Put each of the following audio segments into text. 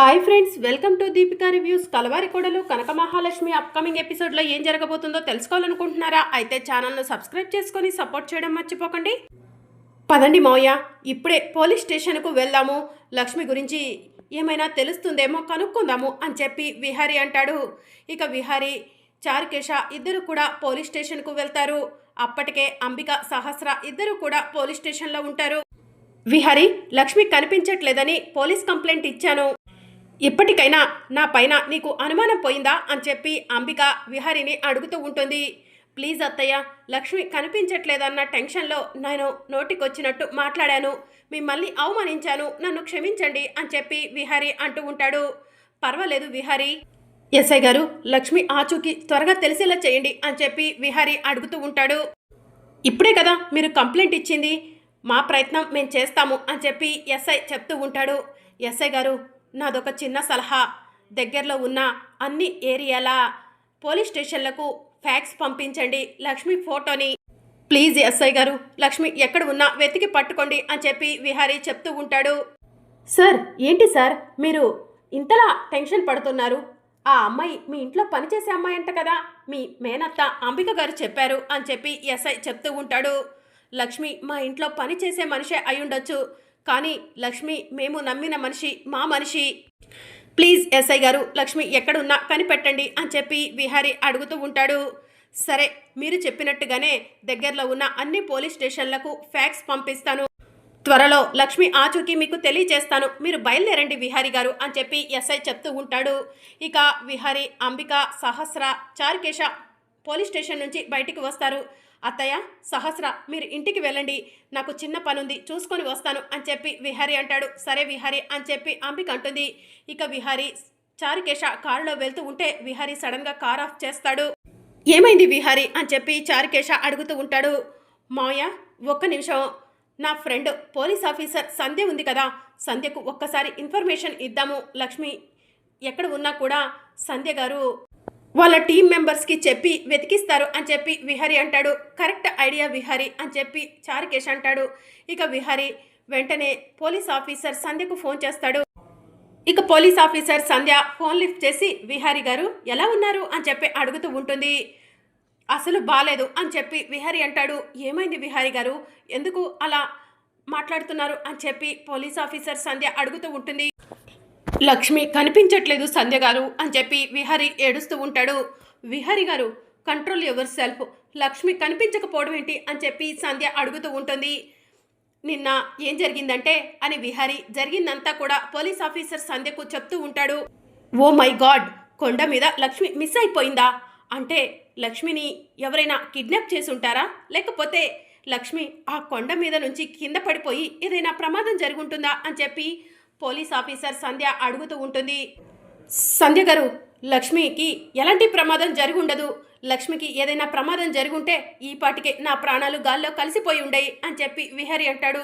Hi friends welcome to Deepika reviews Kalavari Kodalu Kanaka Mahalakshmi upcoming ఎపిసోడ్లో ఏం జరగబోతుందో తెలుసుకోవాలనుకుంటున్నారా? అయితే ఛానల్ను సబ్స్క్రైబ్ చేసుకొని సపోర్ట్ చేయడం మర్చిపోకండి. పదండి మావయ్య ఇప్పుడే పోలీస్ స్టేషన్కు వెళ్దాము. లక్ష్మి గురించి ఏమైనా తెలుస్తుందేమో కనుక్కుందాము అని చెప్పి విహారి అంటాడు. ఇక విహారి చారుకేశ ఇద్దరు కూడా పోలీస్ స్టేషన్కు వెళ్తారు. అప్పటికే అంబిక సహస్ర ఇద్దరు కూడా పోలీస్ స్టేషన్లో ఉంటారు. విహారి లక్ష్మి కనిపించట్లేదని పోలీస్ కంప్లైంట్ ఇచ్చాను. ఇప్పటికైనా నా పైన నీకు అనుమానం పోయిందా అని చెప్పి అంబిక విహారిని అడుగుతూ ఉంటుంది. ప్లీజ్ అత్తయ్య లక్ష్మి కనిపించట్లేదన్న టెన్షన్లో నేను నోటికొచ్చినట్టు మాట్లాడాను. మిమ్మల్ని అవమానించాను నన్ను క్షమించండి అని చెప్పి విహారి అంటూ ఉంటాడు. పర్వాలేదు విహారి. ఎస్ఐ గారు లక్ష్మి ఆచూకీ త్వరగా తెలిసేలా చేయండి అని చెప్పి విహారి అడుగుతూ ఉంటాడు. ఇప్పుడే కదా మీరు కంప్లైంట్ ఇచ్చింది. మా ప్రయత్నం మేము చేస్తాము అని చెప్పి ఎస్ఐ చెప్తూ ఉంటాడు. ఎస్ఐ గారు నాదొక చిన్న సలహా. దగ్గరలో ఉన్న అన్ని ఏరియాల పోలీస్ స్టేషన్లకు ఫ్యాక్స్ పంపించండి లక్ష్మి ఫోటోని. ప్లీజ్ ఎస్ఐ గారు లక్ష్మి ఎక్కడ ఉన్నా వెతికి పట్టుకోండి అని చెప్పి విహారీ చెప్తూ ఉంటాడు. సార్ ఏంటి సార్? మీరు ఇంతలా టెన్షన్ పడుతున్నారు. ఆ అమ్మాయి మీ ఇంట్లో పనిచేసే అమ్మాయి అంట కదా? మీ మేనత్త అంబిక గారు చెప్పారు అని చెప్పి ఎస్ఐ చెప్తూ ఉంటాడు. లక్ష్మి మా ఇంట్లో పని చేసే మనిషే ఉండొచ్చు కానీ లక్ష్మి మేము నమ్మిన మనిషి మా మనిషి. ప్లీజ్ ఎస్ఐ గారు లక్ష్మి ఎక్కడున్నా కనిపెట్టండి అని చెప్పి విహారీ అడుగుతూ ఉంటాడు. సరే మీరు చెప్పినట్టుగానే దగ్గరలో ఉన్న అన్ని పోలీస్ స్టేషన్లకు ఫ్యాక్స్ పంపిస్తాను. త్వరలో లక్ష్మి ఆచూకీ మీకు తెలియజేస్తాను. మీరు బయలుదేరండి విహారీ గారు అని చెప్పి ఎస్ఐ చెప్తూ ఉంటాడు. ఇక విహారీ అంబిక సహస్ర చారుకేశ పోలీస్ స్టేషన్ నుంచి బయటికి వస్తారు. అత్తయ్య సహస్ర మీరు ఇంటికి వెళ్ళండి. నాకు చిన్న పనుంది చూసుకొని వస్తాను అని చెప్పి విహారీ అంటాడు. సరే విహారీ అని చెప్పి అంబిక అంటుంది. ఇక విహారీ చారుకేశ కారులో వెళ్తూ ఉంటే విహారీ సడన్గా కార్ ఆఫ్ చేస్తాడు. ఏమైంది విహారీ అని చెప్పి చారుకేశ అడుగుతూ ఉంటాడు. మాయ ఒక్క నిమిషం. నా ఫ్రెండ్ పోలీస్ ఆఫీసర్ సంధ్య ఉంది కదా. సంధ్యకు ఒక్కసారి ఇన్ఫర్మేషన్ ఇద్దాము. లక్ష్మి ఎక్కడ ఉన్నా కూడా సంధ్య గారు వాళ్ళ టీం మెంబర్స్కి చెప్పి వెతికిస్తారు అని చెప్పి విహారి అంటాడు. కరెక్ట్ ఐడియా విహారి అని చెప్పి చారుకేష్ అంటాడు. ఇక విహారి వెంటనే పోలీస్ ఆఫీసర్ సంధ్యకు ఫోన్ చేస్తాడు. ఇక police officer Sandhya phone lift చేసి విహారి గారు ఎలా ఉన్నారు? అని చెప్పి అడుగుతూ ఉంటుంది. అసలు బాలేదు అని చెప్పి విహారి అంటాడు. ఏమైంది విహారి గారు? ఎందుకు అలా మాట్లాడుతున్నారు? అని చెప్పి పోలీస్ ఆఫీసర్ సంధ్య అడుగుతూ ఉంటుంది. లక్ష్మి కనిపించట్లేదు సంధ్య గారు అని చెప్పి విహారి ఏడుస్తూ ఉంటాడు. విహారి గారు కంట్రోల్ యువర్ సెల్ఫ్. లక్ష్మి కనిపించకపోవడం ఏంటి? అని చెప్పి సంధ్య అడుగుతూ ఉంటుంది. నిన్న ఏం జరిగిందంటే? అని విహారి జరిగిందంతా కూడా పోలీస్ ఆఫీసర్ సంధ్యకు చెప్తూ ఉంటాడు. Oh my god! కొండ మీద లక్ష్మి మిస్ అయిపోయిందా? అంటే లక్ష్మిని ఎవరైనా కిడ్నాప్ చేసి ఉంటారా? లేకపోతే లక్ష్మి ఆ కొండ మీద నుంచి కింద పడిపోయి ఏదైనా ప్రమాదం జరుగుంటుందా? అని చెప్పి పోలీస్ ఆఫీసర్ సంధ్య అడుగుతూ ఉంటుంది. సంధ్య గారు లక్ష్మికి ఎలాంటి ప్రమాదం జరిగి ఉండదు లక్ష్మికి ఏదైనా ప్రమాదం జరుగుంటే ఈ పాటికే నా ప్రాణాలు గాల్లో కలిసిపోయి ఉండయి అని చెప్పి విహరి అంటాడు.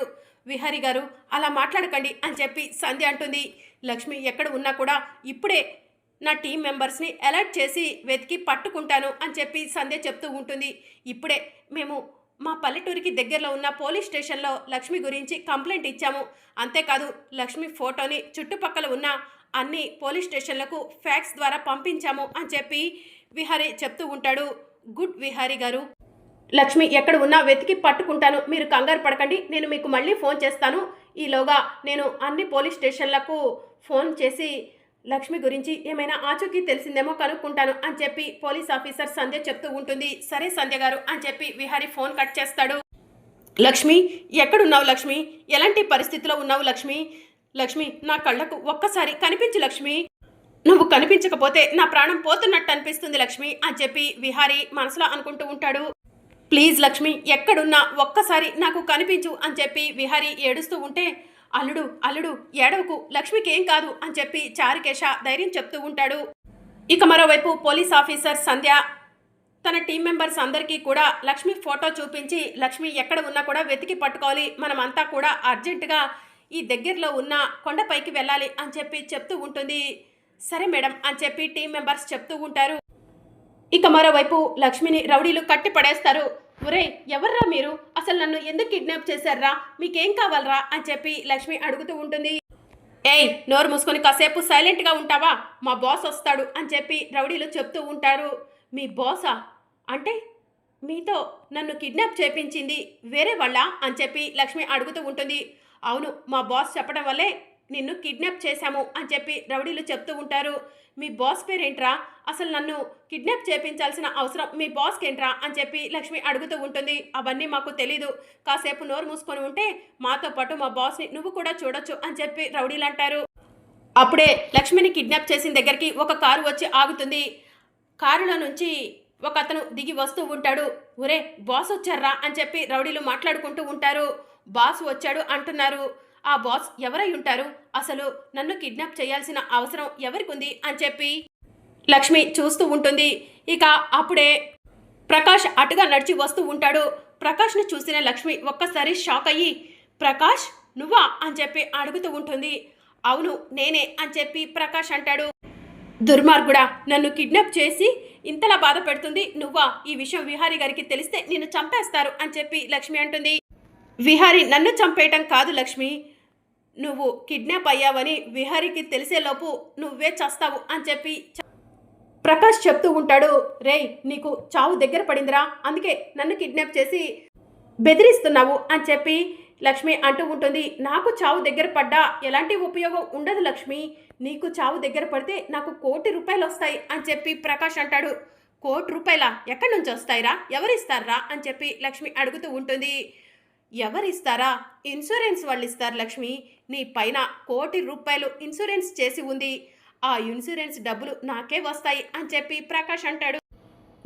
విహారి గారు అలా మాట్లాడకండి అని చెప్పి సంధ్య అంటుంది. లక్ష్మి ఎక్కడ ఉన్నా కూడా ఇప్పుడే నా టీం మెంబర్స్ని అలర్ట్ చేసి వెతికి పట్టుకుంటాను అని చెప్పి సంధ్య చెప్తూ ఉంటుంది. ఇప్పుడే మేము మా పల్లెటూరికి దగ్గరలో ఉన్న పోలీస్ స్టేషన్లో లక్ష్మి గురించి కంప్లైంట్ ఇచ్చాము. అంతేకాదు లక్ష్మి ఫోటోని చుట్టుపక్కల ఉన్న అన్ని పోలీస్ స్టేషన్లకు ఫ్యాక్స్ ద్వారా పంపించాము అని చెప్పి విహారీ చెప్తూ ఉంటాడు. గుడ్ విహారీ గారు. లక్ష్మి ఎక్కడ ఉన్నా వెతికి పట్టుకుంటాను. మీరు కంగారు పడకండి. నేను మీకు మళ్ళీ ఫోన్ చేస్తాను. ఈలోగా నేను అన్ని పోలీస్ స్టేషన్లకు ఫోన్ చేసి లక్ష్మి గురించి ఏమైనా ఆచూకీ తెలిసిందేమో కనుక్కుంటాను అని చెప్పి పోలీస్ ఆఫీసర్ సంధ్య చెప్తూ ఉంటుంది. సరే సంధ్య గారు అని చెప్పి విహారీ ఫోన్ కట్ చేస్తాడు. లక్ష్మి ఎక్కడున్నావు లక్ష్మి? ఎలాంటి పరిస్థితిలో ఉన్నావు లక్ష్మి? లక్ష్మి నా కళ్ళకు ఒక్కసారి కనిపించు లక్ష్మి. నువ్వు కనిపించకపోతే నా ప్రాణం పోతున్నట్టు అనిపిస్తుంది లక్ష్మి అని చెప్పి విహారీ మనసులో అనుకుంటూ ఉంటాడు. ప్లీజ్ లక్ష్మి ఎక్కడున్నా ఒక్కసారి నాకు కనిపించు అని చెప్పి విహారీ ఏడుస్తూ ఉంటే అల్లుడు అల్లుడు ఏడవకు లక్ష్మికి ఏం కాదు అని చెప్పి చారుకేశ ధైర్యం చెప్తూ ఉంటాడు. ఇక మరోవైపు పోలీస్ ఆఫీసర్ సంధ్య తన టీం మెంబర్స్ అందరికీ కూడా లక్ష్మి ఫోటో చూపించి లక్ష్మి ఎక్కడ ఉన్నా కూడా వెతికి పట్టుకోవాలి మనమంతా కూడా అర్జెంటుగా ఈ దగ్గరలో ఉన్న కొండపైకి వెళ్ళాలి అని చెప్పి చెప్తూ ఉంటుంది. సరే మేడం అని చెప్పి టీం మెంబర్స్ చెప్తూ ఉంటారు. ఇక మరోవైపు లక్ష్మిని రౌడీలు కట్టి పడేస్తారు ఒరే ఎవర్రా మీరు? అసలు నన్ను ఎందుకు కిడ్నాప్ చేశారా మీకేం కావాలరా? అని చెప్పి లక్ష్మి అడుగుతూ ఉంటుంది. ఏయ్ నోరు మూసుకొని కాసేపు సైలెంట్గా ఉంటావా? మా బాస్ వస్తాడు అని చెప్పి రౌడీలు చెప్తూ ఉంటారు. మీ బాసా? అంటే మీతో నన్ను కిడ్నాప్ చేపించింది వేరే వాళ్ళ? అని చెప్పి లక్ష్మి అడుగుతూ ఉంటుంది. అవును మా బాస్ చెప్పడం వల్లే నిన్ను కిడ్నాప్ చేశాము అని చెప్పి రౌడీలు చెప్తూ ఉంటారు. మీ బాస్ పేరేంట్రా? అసలు నన్ను కిడ్నాప్ చేపించాల్సిన అవసరం మీ బాస్కి ఏంట్రా అని చెప్పి లక్ష్మి అడుగుతూ ఉంటుంది. అవన్నీ మాకు తెలీదు. కాసేపు నోరు మూసుకొని ఉంటే మాతో పాటు మా బాస్ని నువ్వు కూడా చూడొచ్చు అని చెప్పి రౌడీలు అంటారు. అప్పుడే లక్ష్మిని కిడ్నాప్ చేసిన దగ్గరికి ఒక కారు వచ్చి ఆగుతుంది. కారులో నుంచి ఒక అతను దిగి వస్తూ ఉంటాడు. ఒరే బాస్ వచ్చారా అని చెప్పి రౌడీలు మాట్లాడుకుంటూ ఉంటారు. బాస్ వచ్చాడు అంటున్నారు. ఆ బాస్ ఎవరై ఉంటారు? అసలు నన్ను కిడ్నాప్ చేయాల్సిన అవసరం ఎవరికి ఉంది అని చెప్పి లక్ష్మి చూస్తూ ఉంటుంది. ఇక అప్పుడే ప్రకాష్ అటుగా నడిచి వస్తూ ఉంటాడు. ప్రకాష్ను చూసిన లక్ష్మి ఒక్కసారి షాక్ అయ్యి ప్రకాష్ నువ్వా? అని చెప్పి అడుగుతూ ఉంటుంది. అవును నేనే అని చెప్పి ప్రకాష్ అంటాడు. దుర్మార్గుడా నన్ను కిడ్నాప్ చేసి ఇంతలా బాధ పెడుతుంది. నువ్వా? ఈ విషయం విహారీ గారికి తెలిస్తే నిన్ను చంపేస్తారు అని చెప్పి లక్ష్మి అంటుంది. విహారీ నన్ను చంపేయటం కాదు లక్ష్మి. నువ్వు కిడ్నాప్ అయ్యావని విహారీకి తెలిసేలోపు నువ్వే చస్తావు అని చెప్పి ప్రకాష్ చెప్తూ ఉంటాడు. రేయ్ నీకు చావు దగ్గర పడిందిరా. అందుకే నన్ను కిడ్నాప్ చేసి బెదిరిస్తున్నావు అని చెప్పి లక్ష్మి అంటూ ఉంటుంది. నాకు చావు దగ్గర పడ్డా ఎలాంటి ఉపయోగం ఉండదు లక్ష్మి. నీకు చావు దగ్గర పడితే నాకు కోటి రూపాయలు వస్తాయి అని చెప్పి ప్రకాష్ అంటాడు. కోటి రూపాయల? ఎక్కడి నుంచి వస్తాయిరా? ఎవరిస్తారా? అని చెప్పి లక్ష్మి అడుగుతూ ఉంటుంది. ఎవరిస్తారా? ఇన్సూరెన్స్ వాళ్ళు ఇస్తారు లక్ష్మి. నీ పైన కోటి రూపాయలు ఇన్సూరెన్స్ చేసి ఉంది. ఆ ఇన్సూరెన్స్ డబ్బులు నాకే వస్తాయి అని చెప్పి ప్రకాష్ అంటాడు.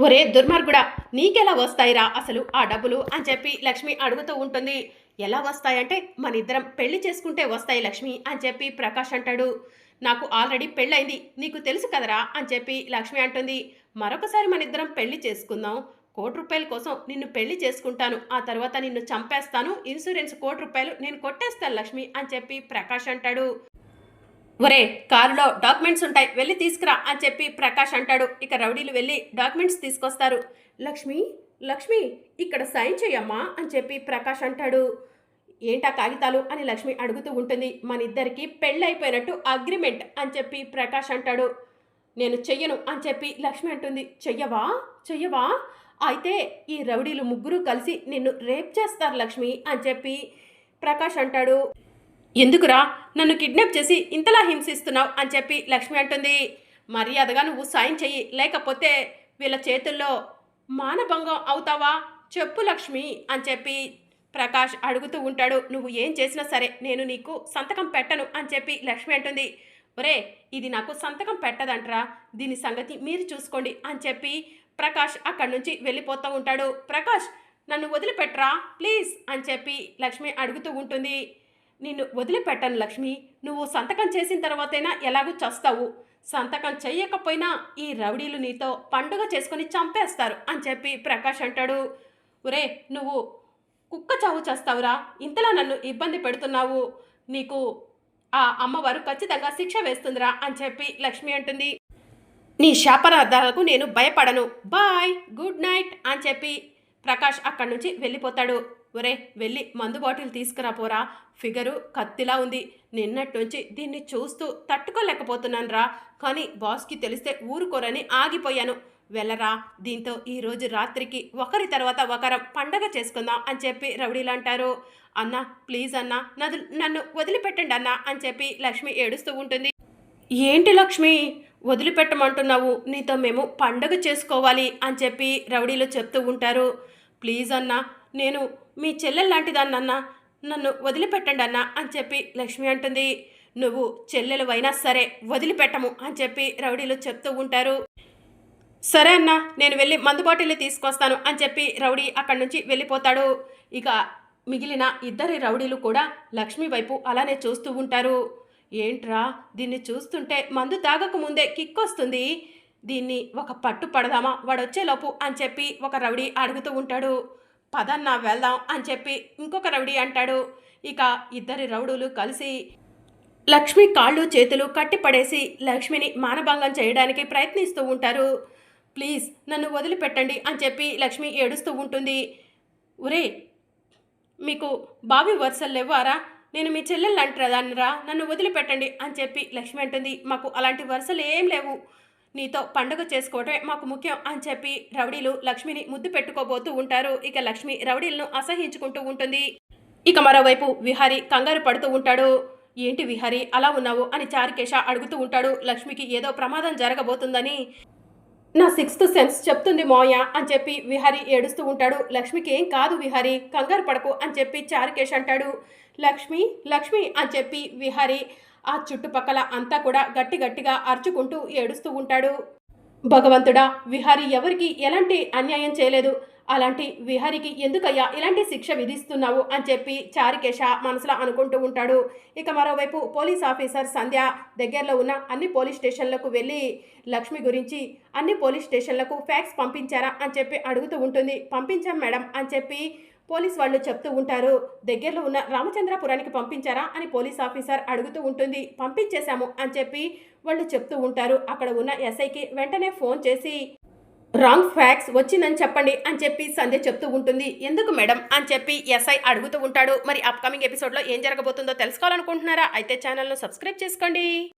ఒరే దుర్మార్గుడా నీకెలా వస్తాయిరా అసలు ఆ డబ్బులు అని చెప్పి లక్ష్మి అడుగుతూ ఉంటుంది. ఎలా వస్తాయంటే మన ఇద్దరం పెళ్ళి చేసుకుంటే వస్తాయి లక్ష్మి అని చెప్పి ప్రకాష్ అంటాడు. నాకు ఆల్రెడీ పెళ్ళైంది నీకు తెలుసు కదరా అని చెప్పి లక్ష్మి అంటుంది. మరొకసారి మన ఇద్దరం పెళ్ళి చేసుకుందాం. కోటి రూపాయల కోసం నిన్ను పెళ్ళి చేసుకుంటాను. ఆ తర్వాత నిన్ను చంపేస్తాను. ఇన్సూరెన్స్ కోటి రూపాయలు నేను కొట్టేస్తాను లక్ష్మి అని చెప్పి ప్రకాష్ అంటాడు. ఒరే కారులో డాక్యుమెంట్స్ ఉంటాయి. వెళ్ళి తీసుకురా అని చెప్పి ప్రకాష్ అంటాడు. ఇక రౌడీలు వెళ్ళి డాక్యుమెంట్స్ తీసుకొస్తారు. లక్ష్మి లక్ష్మి ఇక్కడ సైన్ చేయమ్మా అని చెప్పి ప్రకాష్ అంటాడు. ఏంటా కాగితాలు అని లక్ష్మి అడుగుతూ ఉంటుంది. మన ఇద్దరికి పెళ్ళైపోయినట్టు అగ్రిమెంట్ అని చెప్పి ప్రకాష్ అంటాడు. నేను చెయ్యను అని చెప్పి లక్ష్మి అంటుంది. చెయ్యవా? చెయ్యవా? అయితే ఈ రౌడీలు ముగ్గురు కలిసి నిన్ను రేప్ చేస్తారు లక్ష్మి అని చెప్పి ప్రకాష్ అంటాడు. ఎందుకురా? నన్ను కిడ్నాప్ చేసి ఇంతలా హింసిస్తున్నావు అని చెప్పి లక్ష్మి అంటుంది. మర్యాదగా నువ్వు సాయం చెయ్యి లేకపోతే వీళ్ళ చేతుల్లో మానభంగం అవుతావా? చెప్పు లక్ష్మి అని చెప్పి ప్రకాష్ అడుగుతూ ఉంటాడు. నువ్వు ఏం చేసినా సరే నేను నీకు సంతకం పెట్టను అని చెప్పి లక్ష్మి అంటుంది. ఒరే ఇది నాకు సంతకం పెట్టదంటరా. దీని సంగతి మీరు చూసుకోండి అని చెప్పి ప్రకాష్ అక్కడి నుంచి వెళ్ళిపోతూ ఉంటాడు. ప్రకాష్ నన్ను వదిలిపెట్టరా ప్లీజ్ అని చెప్పి లక్ష్మి అడుగుతూ ఉంటుంది. నిన్ను వదిలిపెట్టను లక్ష్మి నువ్వు సంతకం చేసిన తర్వాతైనా ఎలాగూ చస్తావు. సంతకం చెయ్యకపోయినా ఈ రౌడీలు నీతో పండుగ చేసుకొని చంపేస్తారు అని చెప్పి ప్రకాష్ అంటాడు. ఒరే నువ్వు కుక్క చావు చేస్తావురా ఇంతలా నన్ను ఇబ్బంది పెడుతున్నావు. నీకు ఆ అమ్మవారు ఖచ్చితంగా శిక్ష వేస్తుందిరా అని చెప్పి లక్ష్మి అంటుంది. నీ శాపనార్థాలకు నేను భయపడను. బాయ్ గుడ్ నైట్ అని చెప్పి ప్రకాష్ అక్కడి నుంచి వెళ్ళిపోతాడు. ఒరే వెళ్ళి మందు బాటిల్ తీసుకురా పోరా. ఫిగరు కత్తిలా ఉంది. నిన్నటి నుంచి దీన్ని చూస్తూ తట్టుకోలేకపోతున్నాను రా. కానీ బాస్కి తెలిస్తే ఊరుకోరని ఆగిపోయాను. వెళ్ళరా దీంతో ఈరోజు రాత్రికి ఒకరి తర్వాత ఒకరం పండగ చేసుకుందాం అని చెప్పి రౌడీలు అంటారు. అన్న ప్లీజ్ అన్న నన్ను నన్ను వదిలిపెట్టండి అన్న అని చెప్పి లక్ష్మి ఏడుస్తూ ఉంటుంది. ఏంటి లక్ష్మి? వదిలిపెట్టమంటున్నావు. నీతో మేము పండగ చేసుకోవాలి అని చెప్పి రౌడీలు చెప్తూ ఉంటారు. ప్లీజ్ అన్న నేను మీ చెల్లెలు లాంటిదాన్నన్నా నన్ను వదిలిపెట్టండి అన్న అని చెప్పి లక్ష్మి అంటుంది. నువ్వు చెల్లెలు అయినా సరే వదిలిపెట్టము అని చెప్పి రౌడీలు చెప్తూ ఉంటారు. సరే అన్న నేను వెళ్ళి మందు బాటిల్ తీసుకొస్తాను అని చెప్పి రౌడీ అక్కడి నుంచి వెళ్ళిపోతాడు. ఇక మిగిలిన ఇద్దరి రౌడీలు కూడా లక్ష్మి వైపు అలానే చూస్తూ ఉంటారు. ఏంట్రా దీన్ని చూస్తుంటే మందు తాగకముందే కిక్కొస్తుంది? కిక్ వస్తుంది దీన్ని ఒక పట్టు పడదామా? వాడొచ్చేలోపు అని చెప్పి ఒక రౌడీ అడుగుతూ ఉంటాడు. పదన్నా వెళ్దాం అని చెప్పి ఇంకొక రౌడీ అంటాడు. ఇక ఇద్దరి రౌడులు కలిసి లక్ష్మి కాళ్ళు చేతులు కట్టిపడేసి లక్ష్మిని మానభంగం చేయడానికి ప్రయత్నిస్తూ ఉంటారు. ప్లీజ్ నన్ను వదిలిపెట్టండి అని చెప్పి లక్ష్మి ఏడుస్తూ ఉంటుంది. ఒరే మీకు బావి వరుసలు లేవారా నేను మీ చెల్లెళ్ళు అంటారా నన్ను వదిలిపెట్టండి అని చెప్పి లక్ష్మి అంటుంది. మాకు అలాంటి వరుసలు ఏం లేవు. నీతో పండుగ చేసుకోవటమే మాకు ముఖ్యం అని చెప్పి రౌడీలు లక్ష్మిని ముద్దు పెట్టుకోబోతూ ఉంటారు. ఇక లక్ష్మి రౌడీలను అసహించుకుంటూ ఉంటుంది. ఇక మరోవైపు విహారి కంగారు పడుతూ ఉంటాడు. ఏంటి విహారి అలా ఉన్నావు అని చారికేష అడుగుతూ ఉంటాడు. లక్ష్మికి ఏదో ప్రమాదం జరగబోతుందని నా సిక్స్త్ సెన్స్ చెప్తుంది మోయ అని చెప్పి విహారి ఏడుస్తూ ఉంటాడు. లక్ష్మికి ఏం కాదు విహారి కంగారు పడకు అని చెప్పి చారుకేష్ అంటాడు. లక్ష్మి లక్ష్మి అని చెప్పి విహారి ఆ చుట్టుపక్కల అంతా కూడా గట్టి గట్టిగా అరుచుకుంటూ ఏడుస్తూ ఉంటాడు. భగవంతుడా విహారి ఎవరికి ఎలాంటి అన్యాయం చేయలేదు. అలాంటి విహారికి ఎందుకయ్యా ఇలాంటి శిక్ష విధిస్తున్నావు అని చెప్పి చారికేశ మనసులో అనుకుంటూ ఉంటాడు. ఇక మరోవైపు పోలీస్ ఆఫీసర్ సంధ్య దగ్గరలో ఉన్న అన్ని పోలీస్ స్టేషన్లకు వెళ్ళి లక్ష్మి గురించి అన్ని పోలీస్ స్టేషన్లకు ఫ్యాక్స్ పంపించారా అని చెప్పి అడుగుతూ ఉంటుంది. పంపించాం మేడం అని చెప్పి పోలీస్ వాళ్ళు చెప్తూ ఉంటారు. దగ్గరలో ఉన్న రామచంద్రపురానికి పంపించారా అని పోలీస్ ఆఫీసర్ అడుగుతూ ఉంటుంది. పంపించేశాము అని చెప్పి వాళ్ళు చెప్తూ ఉంటారు. అక్కడ ఉన్న ఎస్ఐకి వెంటనే ఫోన్ చేసి రాంగ్ ఫ్యాక్స్ వచ్చిందని చెప్పండి అని చెప్పి సంధ్య చెప్తూ ఉంటుంది. ఎందుకు మేడం అని చెప్పి ఎస్ఐ అడుగుతూ ఉంటాడు. మరి అప్కమింగ్ ఎపిసోడ్లో ఏం జరగబోతుందో తెలుసుకోవాలనుకుంటున్నారా? అయితే ఛానల్ను సబ్స్క్రైబ్ చేసుకోండి.